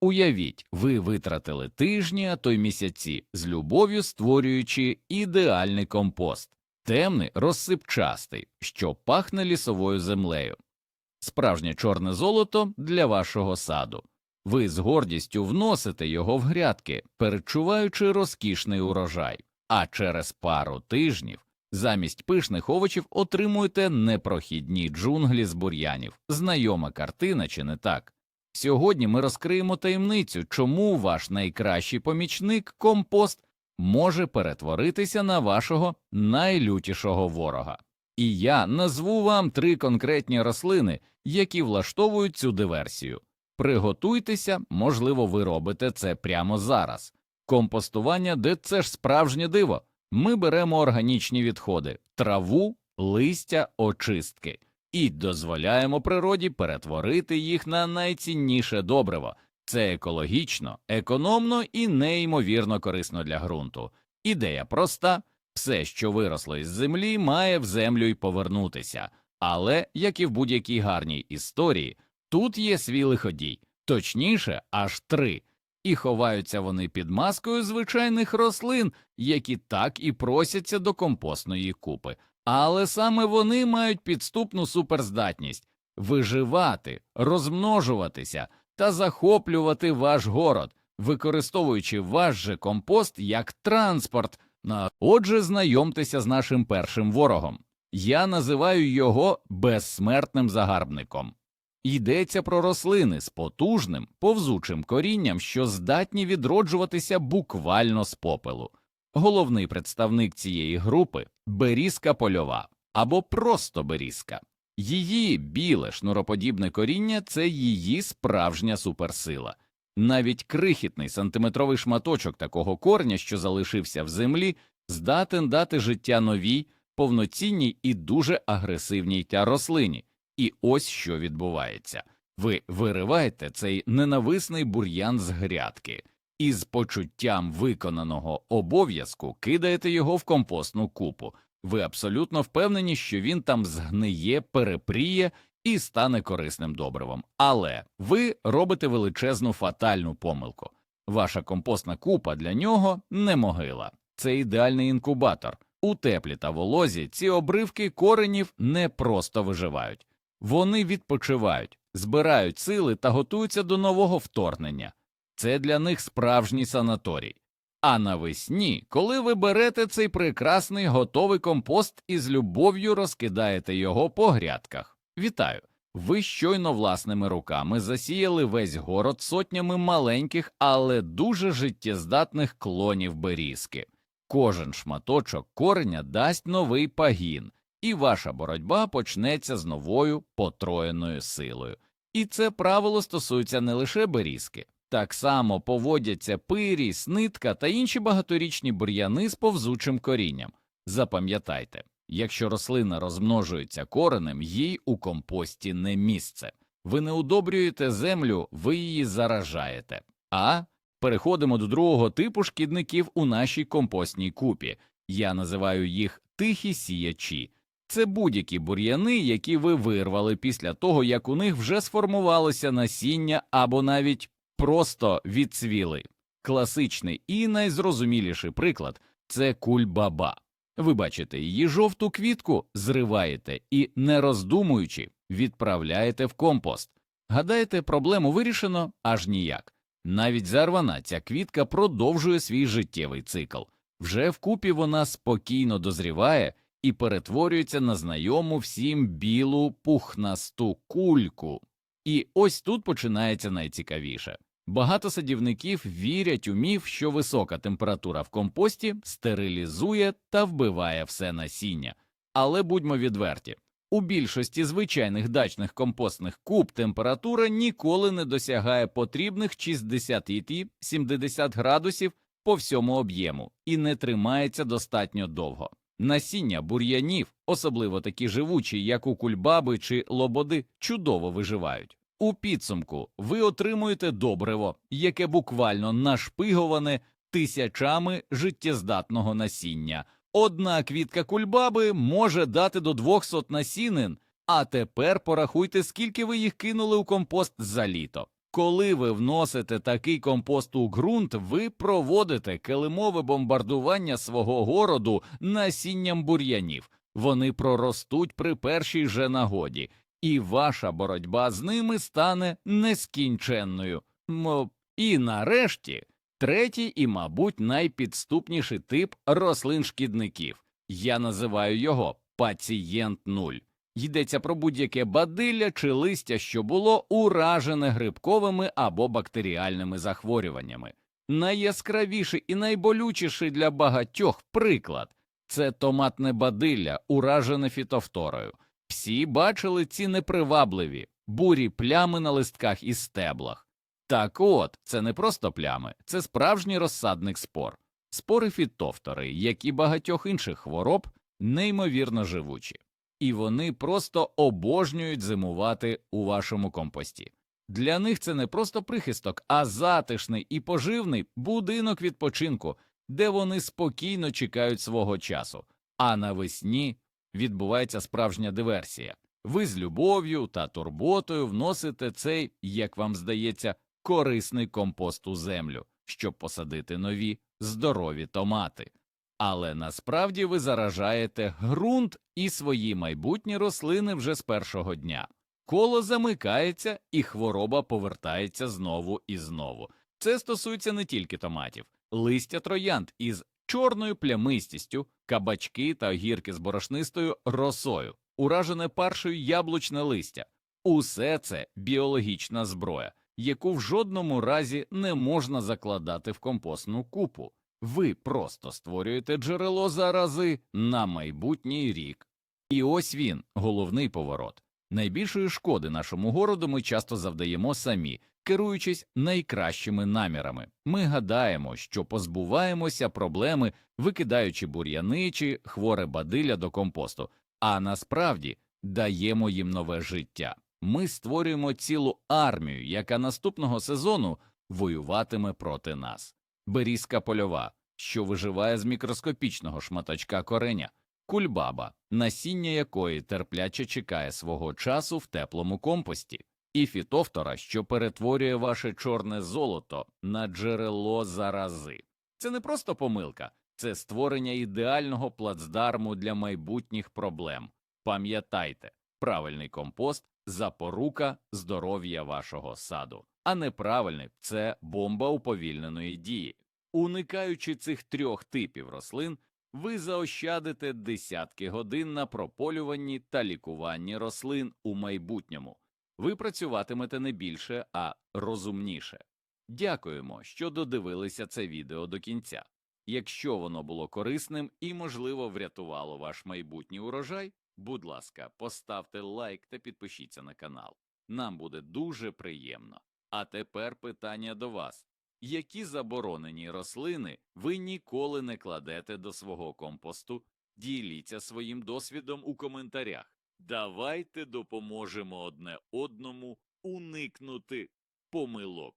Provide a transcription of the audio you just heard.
Уявіть, ви витратили тижні, а то й місяці, з любов'ю створюючи ідеальний компост, темний, розсипчастий, що пахне лісовою землею. Справжнє чорне золото для вашого саду. Ви з гордістю вносите його в грядки, перечуваючи розкішний урожай, а через пару тижнів замість пишних овочів отримуєте непрохідні джунглі з бур'янів. Знайома картина, чи не так? Сьогодні ми розкриємо таємницю, чому ваш найкращий помічник компост може перетворитися на вашого найлютішого ворога. І я назву вам три конкретні рослини, які влаштовують цю диверсію. Приготуйтеся, можливо, ви робите це прямо зараз. Компостування, де це ж справжнє диво. Ми беремо органічні відходи, траву, листя, очистки і дозволяємо природі перетворити їх на найцінніше добриво. Це екологічно, економно і неймовірно корисно для ґрунту. Ідея проста все, що виросло із землі, має в землю й повернутися. Але, як і в будь-якій гарній історії, тут є свій лиходій, точніше, аж три, і ховаються вони під маскою звичайних рослин, які так і просяться до компостної купи. Але саме вони мають підступну суперздатність виживати, розмножуватися та захоплювати ваш город, використовуючи ваш же компост як транспорт. Отже, знайомтеся з нашим першим ворогом. Я називаю його безсмертним загарбником. Йдеться про рослини з потужним, повзучим корінням, що здатні відроджуватися буквально з попелу. Головний представник цієї групи берізка польова або просто берізка. Її біле шнуроподібне коріння це її справжня суперсила. Навіть крихітний сантиметровий шматочок такого корня, що залишився в землі, здатен дати життя новій, повноцінній і дуже агресивній та рослині. І ось що відбувається: ви вириваєте цей ненависний бур'ян з грядки і з почуттям виконаного обов'язку кидаєте його в компостну купу. Ви абсолютно впевнені, що він там згниє, перепріє і стане корисним добривом. Але ви робите величезну фатальну помилку. Ваша компостна купа для нього не могила. Це ідеальний інкубатор. У теплі та волозі ці обривки коренів не просто виживають. Вони відпочивають, збирають сили та готуються до нового вторгнення. Це для них справжній санаторій. А навесні, коли ви берете цей прекрасний готовий компост і з любов'ю розкидаєте його по грядках. Вітаю! Ви щойно власними руками засіяли весь город сотнями маленьких, але дуже життєздатних клонів берізки. Кожен шматочок кореня дасть новий пагін, і ваша боротьба почнеться з новою потроєною силою. І це правило стосується не лише берізки. Так само поводяться пирій, снитка та інші багаторічні бур'яни з повзучим корінням. Запам'ятайте, якщо рослина розмножується коренем, їй у компості не місце. Ви не удобрюєте землю, ви її заражаєте. А переходимо до другого типу шкідників у нашій компостній купі. Я називаю їх тихі сіячі. Це будь-які бур'яни, які ви вирвали після того, як у них вже сформувалося насіння або навіть просто відцвіли. Класичний і найзрозуміліший приклад це кульбаба. Ви бачите її жовту квітку, зриваєте і, не роздумуючи, відправляєте в компост. Гадаєте, проблему вирішено аж ніяк. Навіть зарвана ця квітка продовжує свій життєвий цикл. Вже вкупі вона спокійно дозріває і перетворюється на знайому всім білу пухнасту кульку. І ось тут починається найцікавіше. Багато садівників вірять у міф, що висока температура в компості стерилізує та вбиває все насіння. Але будьмо відверті, у більшості звичайних дачних компостних куб температура ніколи не досягає потрібних 60-70 градусів по всьому об'єму і не тримається достатньо довго. Насіння бур'янів, особливо такі живучі, як у кульбаби чи лободи, чудово виживають. У підсумку ви отримуєте добриво, яке буквально нашпиговане тисячами життєздатного насіння. Одна квітка кульбаби може дати до 200 насінин, а тепер порахуйте, скільки ви їх кинули у компост за літо. Коли ви вносите такий компост у ґрунт, ви проводите килимове бомбардування свого городу насінням бур'янів. Вони проростуть при першій же нагоді, і ваша боротьба з ними стане нескінченною. І нарешті третій і, мабуть, найпідступніший тип рослин-шкідників. Я називаю його пацієнт нуль. Йдеться про будь-яке бадилля чи листя, що було уражене грибковими або бактеріальними захворюваннями. Найяскравіший і найболючіший для багатьох приклад це томатне бадилля, уражене фітофторою. Всі бачили ці непривабливі бурі плями на листках і стеблах. Так от, це не просто плями, це справжній розсадник спор. Спори фітофтори, як і багатьох інших хвороб, неймовірно живучі і вони просто обожнюють зимувати у вашому компості. Для них це не просто прихисток, а затишний і поживний будинок відпочинку, де вони спокійно чекають свого часу. А навесні відбувається справжня диверсія. Ви з любов'ю та турботою вносите цей, як вам здається, корисний компост у землю, щоб посадити нові здорові томати. Але насправді ви заражаєте ґрунт і свої майбутні рослини вже з першого дня. Коло замикається і хвороба повертається знову і знову. Це стосується не тільки томатів, листя троянд із чорною плямистістю, кабачки та гірки з борошнистою росою, уражене паршою яблучне листя. Усе це біологічна зброя, яку в жодному разі не можна закладати в компостну купу. Ви просто створюєте джерело зарази на майбутній рік. І ось він, головний поворот. Найбільшої шкоди нашому городу ми часто завдаємо самі, керуючись найкращими намірами. Ми гадаємо, що позбуваємося проблеми, викидаючи бур'яни чи хворе бадилля до компосту, а насправді даємо їм нове життя. Ми створюємо цілу армію, яка наступного сезону воюватиме проти нас. Берізка польова, що виживає з мікроскопічного шматочка кореня, кульбаба, насіння якої терпляче чекає свого часу в теплому компості, і фітофтора, що перетворює ваше чорне золото на джерело зарази. Це не просто помилка, це створення ідеального плацдарму для майбутніх проблем. Пам'ятайте, правильний компост запорука здоров'я вашого саду, а неправильний це бомба уповільненої дії. Уникаючи цих трьох типів рослин, ви заощадите десятки годин на прополюванні та лікуванні рослин у майбутньому. Ви працюватимете не більше, а розумніше. Дякуємо, що додивилися це відео до кінця. Якщо воно було корисним і, можливо, врятувало ваш майбутній урожай, будь ласка, поставте лайк та підпишіться на канал. Нам буде дуже приємно. А тепер питання до вас. Які заборонені рослини ви ніколи не кладете до свого компосту? Діліться своїм досвідом у коментарях. Давайте допоможемо одне одному уникнути помилок